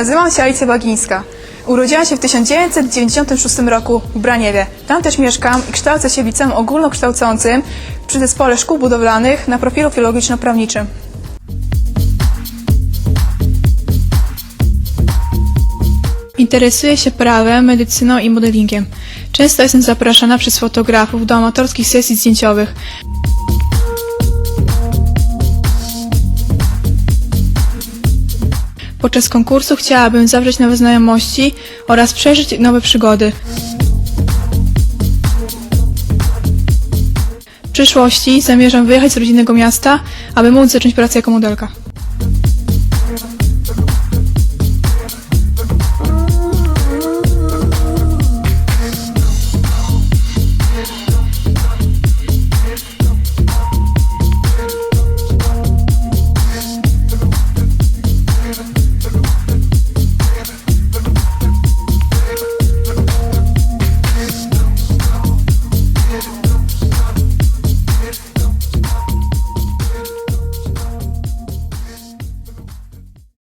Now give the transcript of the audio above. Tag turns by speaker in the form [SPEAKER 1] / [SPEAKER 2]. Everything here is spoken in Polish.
[SPEAKER 1] Nazywam się Alicja Bagińska. Urodziłam się w 1996 roku w Braniewie. Tam też mieszkam i kształcę się w liceum ogólnokształcącym przy Zespole Szkół Budowlanych na profilu filologiczno-prawniczym. Interesuję się prawem, medycyną i modelingiem. Często jestem zapraszana przez fotografów do amatorskich sesji zdjęciowych. Podczas konkursu chciałabym zawrzeć nowe znajomości oraz przeżyć nowe przygody. W przyszłości zamierzam wyjechać z rodzinnego miasta, aby móc zacząć pracę jako modelka.